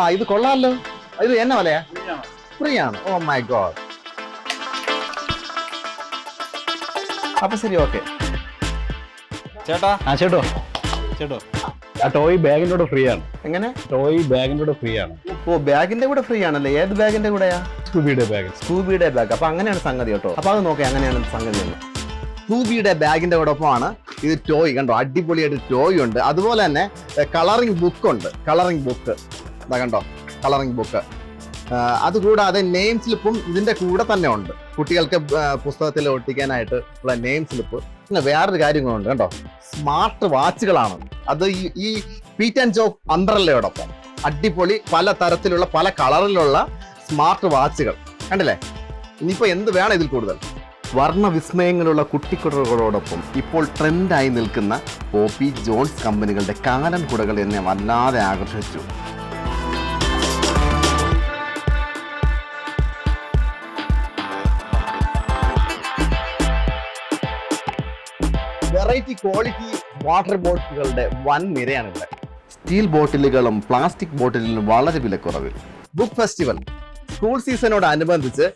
ആ ഇത് കൊള്ളാമല്ലോ ഇത് എന്നാ വലയാ? ഫ്രീ ആണ് ഓ മൈ ഗോഡ് അപ്പൊ ശരി ഓക്കെ ചേട്ടാ? ആ ചേട്ടോ. ചേട്ടോ. ആ ടോയ് ബാഗിന്റെ കൂടെ ഫ്രീ ആണ് എങ്ങനെ? ടോയ് ബാഗിന്റെ കൂടെ ഫ്രീ ആണ് ഓ ബാഗിന്റെ കൂടെ ഫ്രീ ആണല്ലേ ഏത് ബാഗിന്റെ കൂടെയാ? സ്കൂബിയുടെ ബാഗ് സ്കൂബിയുടെ ബാഗ് അപ്പൊ അങ്ങനെയാണ് സംഗതി കേട്ടോ. അപ്പൊ അത് നോക്കി അങ്ങനെയാണ് സംഗതി സ്കൂബിയുടെ ബാഗിന്റെ കൂടൊപ്പമാണ് ഇത് ടോയ് കണ്ടോ? അടിപൊളിയായിട്ട് ടോയ് ഉണ്ട്. അതുപോലെ തന്നെ കളറിംഗ് ബുക്ക് ഉണ്ട്. കളറിംഗ് ബുക്ക് ഇതാ കണ്ടോ? കളറിംഗ് ബുക്ക് അതുകൂടാതെ നെയിം സ്ലിപ്പും ഇതിന്റെ കൂടെ തന്നെ ഉണ്ട്. കുട്ടികൾക്ക് പുസ്തകത്തിൽ ഒട്ടിക്കാനായിട്ട് ഉള്ള നെയിം സ്ലിപ്പ് പിന്നെ വേറൊരു കാര്യം കൂടെ കണ്ടോ? സ്മാർട്ട് വാച്ചുകളാണ് അത് ഈ പീറ്റ് ആൻഡ് ജോക്ക് അംബ്രല്ലയോടൊപ്പം അടിപൊളി പല തരത്തിലുള്ള പല കളറിലുള്ള സ്മാർട്ട് വാച്ചുകൾ കണ്ടില്ലേ? ഇനിയിപ്പോൾ എന്ത് വേണം ഇതിൽ കൂടുതൽ? വർണ വിസ്മയങ്ങളുള്ള കുട്ടിക്കുടകളോടൊപ്പം ഇപ്പോൾ ട്രെൻഡായി നിൽക്കുന്ന പോപ്പി ജോൺസ് കമ്പനികളുടെ കാലൻ കുടകൾ എന്നെ വല്ലാതെ ആകർഷിച്ചു. വെറൈറ്റി ക്വാളിറ്റി വാട്ടർ ബോട്ടിലുകളുടെ വൻ നിരയാണ് ഇവിടെ. സ്റ്റീൽ ബോട്ടിലുകളും പ്ലാസ്റ്റിക് ബോട്ടിലുകളും വളരെ വിലക്കുറവിൽ. ബുക്ക് ഫെസ്റ്റിവൽ സ്കൂൾ സീസണോടനുബന്ധിച്ച്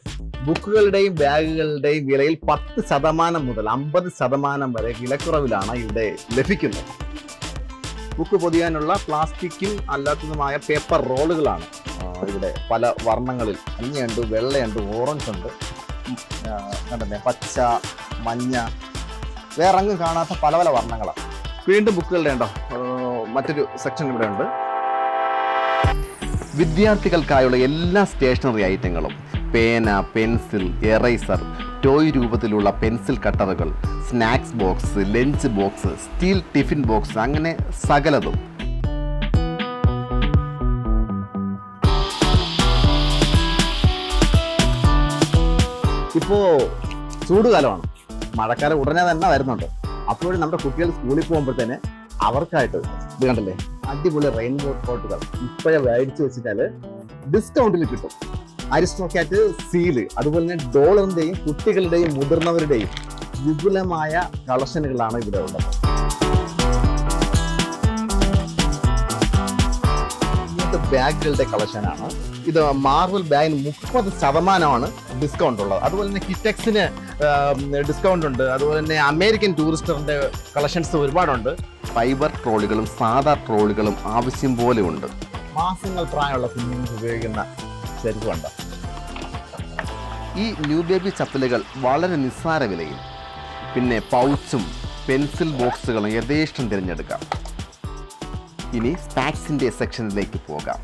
ബുക്കുകളുടെയും ബാഗുകളുടെയും വിലയിൽ പത്ത് ശതമാനം മുതൽ അമ്പത് ശതമാനം വരെ വിലക്കുറവിലാണ് ഇവിടെ ലഭിക്കുന്നത്. ബുക്ക് പൊതിയാനുള്ള പ്ലാസ്റ്റിക്കും അല്ലാത്തതുമായ പേപ്പർ റോളുകളാണ് ഇവിടെ പല വർണങ്ങളിൽ മഞ്ഞയുണ്ട് വെള്ളയുണ്ട് ഓറഞ്ച് ഉണ്ട് കണ്ടല്ലേ? പച്ച മഞ്ഞ വേറെ അങ്ങ് കാണാത്ത പല പല വർണങ്ങളാണ് വീണ്ടും ബുക്കുകളുടെ ഉണ്ടോ? മറ്റൊരു സെക്ഷൻ ഇവിടെ ഉണ്ട്. വിദ്യാർത്ഥികൾക്കായുള്ള എല്ലാ സ്റ്റേഷനറി ഐറ്റങ്ങളും പേന പെൻസിൽ എറൈസർ ടോയ് രൂപത്തിലുള്ള pencil കട്ടറുകൾ snacks box lunch box steel tiffin box അങ്ങനെ സകലതും. ഇപ്പോ ചൂടുകാലമാണ്. മഴക്കാലം ഉടനെ തന്നെ വരുന്നുണ്ട്. അപ്പോഴും നമ്മുടെ കുട്ടികൾ സ്കൂളിൽ പോകുമ്പോഴത്തേന് അവർക്കായിട്ട് ഇത് കണ്ടല്ലേ? അടിപൊളി റെയിൻബോ കോട്ടുകൾ ഇപ്പോഴേ മേടിച്ചു വെച്ചിട്ടാൽ ഡിസ്കൗണ്ടിൽ കിട്ടും. അരിസ്റ്റോക്കാറ്റ് സീൽ അതുപോലെ തന്നെ ഡോളറിന്റെയും കുട്ടികളുടെയും മുതിർന്നവരുടെയും വിപുലമായ കളക്ഷനുകളാണ് ഇവിടെ ഉള്ളത്. ബാഗുകളുടെ കളക്ഷനാണ്. ഇത് മാർബിൾ ബാഗിന് മുപ്പത് ശതമാനമാണ് ഡിസ്കൗണ്ട് ഉള്ളത്. അതുപോലെ തന്നെ കിറ്റക്സിന് ഡിസ്കൗണ്ട് ഉണ്ട്. അതുപോലെ തന്നെ അമേരിക്കൻ ടൂറിസ്റ്ററിന്റെ കളക്ഷൻസ് ഒരുപാടുണ്ട്. ഫൈബർ ട്രോളികളും സാധാ ട്രോളികളും ആവശ്യം പോലെ ഉണ്ട്. മാസങ്ങൾ പ്രായമുള്ള കുഞ്ഞുങ്ങൾക്ക് ഉപയോഗിക്കുന്ന ചെരുപ്പുണ്ട്. ഈ ന്യൂ ബേബി ചപ്പലുകൾ വളരെ നിസ്സാര വിലയിൽ. പിന്നെ പൗച്ചും പെൻസിൽ ബോക്സുകളും യഥേഷ്ടം തിരഞ്ഞെടുക്കാം. ഇനി സ്പാക്സിന്റെ സെക്ഷനിലേക്ക് പോകാം.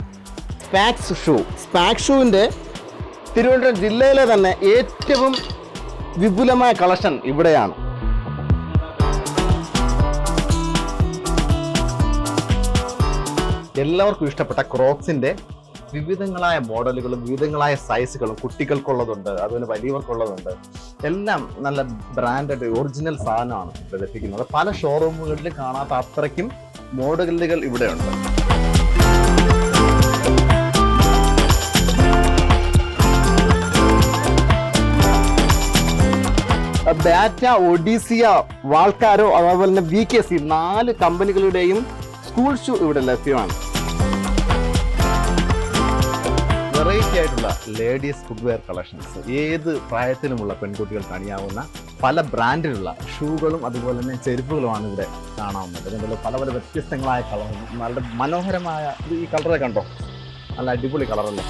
സ്പാക്സ് ഷൂ. സ്പാക്സ് ഷൂവിന്റെ തിരുവനന്തപുരം ജില്ലയിലെ തന്നെ ഏറ്റവും വിപുലമായ കളക്ഷൻ ഇവിടെയാണ്. എല്ലാവർക്കും ഇഷ്ടപ്പെട്ട ക്രോക്സിന്റെ വിവിധങ്ങളായ മോഡലുകളും വിവിധങ്ങളായ സൈസുകളും കുട്ടികൾക്കുള്ളതുണ്ട് അതുപോലെ വലിയവർക്കുള്ളതുണ്ട്. എല്ലാം നല്ല ബ്രാൻഡഡ് ഒറിജിനൽ സാധനമാണ് ഇവിടെ ലഭിക്കുന്നത്. പല ഷോറൂമുകളിലും കാണാത്ത അത്രയ്ക്കും മോഡലുകൾ ഇവിടെയുണ്ട്. ബാറ്റ ഒഡീസിയ വാൾക്കാരോ അതുപോലെ തന്നെ വി കെ സി നാല് കമ്പനികളുടെയും സ്കൂൾ ഷൂ ഇവിടെ ലഭ്യമാണ്. വെറൈറ്റി ആയിട്ടുള്ള ലേഡീസ് ഫുഡ്വെയർ കളക്ഷൻസ് ഏത് പ്രായത്തിലുമുള്ള പെൺകുട്ടികൾക്ക് അണിയാവുന്ന പല ബ്രാൻഡിലുള്ള ഷൂകളും അതുപോലെ തന്നെ ചെരുപ്പുകളുമാണ് ഇവിടെ കാണാവുന്നത്. അതുകൊണ്ട് പല പല വ്യത്യസ്തങ്ങളായ കളർ നല്ല മനോഹരമായ ഈ കളറെ കണ്ടോ? നല്ല അടിപൊളി കളറല്ലേ?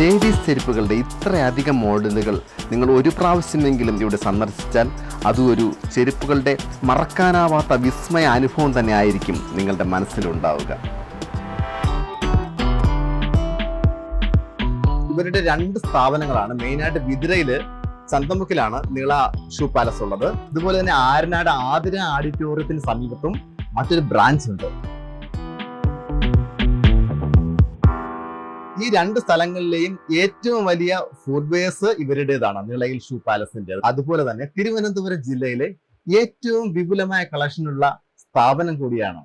ലേഡീസ് ചെരുപ്പുകളുടെ ഇത്രയധികം മോഡലുകൾ നിങ്ങൾ ഒരു പ്രാവശ്യമെങ്കിലും ഇവിടെ സന്ദർശിച്ചാൽ അതും ഒരു ചെരുപ്പുകളുടെ മറക്കാനാവാത്ത വിസ്മയ അനുഭവം തന്നെ ആയിരിക്കും നിങ്ങളുടെ മനസ്സിലുണ്ടാവുക. ഇവരുടെ രണ്ട് സ്ഥാപനങ്ങളാണ് മെയിനായിട്ട് വിതിരയിൽ ചന്തമുക്കിലാണ് നീള ഷൂ പാലസ് ഉള്ളത്. ഇതുപോലെ തന്നെ ആരനാട് ആതിര ഓഡിറ്റോറിയത്തിന് സമീപത്തും മറ്റൊരു ബ്രാഞ്ച് ഉണ്ട്. ഈ രണ്ട് സ്ഥലങ്ങളിലെയും ഏറ്റവും വലിയ ഫുഡ്വേഴ്സ് ഇവരുടേതാണ് നിളയിൽ ഷൂ പാലസിന്റെ. അതുപോലെ തന്നെ തിരുവനന്തപുരം ജില്ലയിലെ ഏറ്റവും വിപുലമായ കളക്ഷനുള്ള സ്ഥാപനം കൂടിയാണ്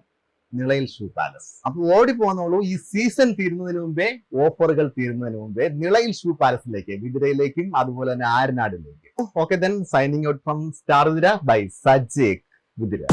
നിളയിൽ ഷൂ പാലസ്. അപ്പൊ ഓടി പോകുന്നുള്ളൂ ഈ സീസൺ തീരുന്നതിന് മുമ്പേ ഓഫറുകൾ തീരുന്നതിന് മുമ്പേ നിളയിൽ ഷൂ പാലസിലേക്ക് വിതിരയിലേക്കും അതുപോലെ തന്നെ ആരനാടിലേക്കും. Okay then signing out from star വിതിര bye സജേക് വിതിര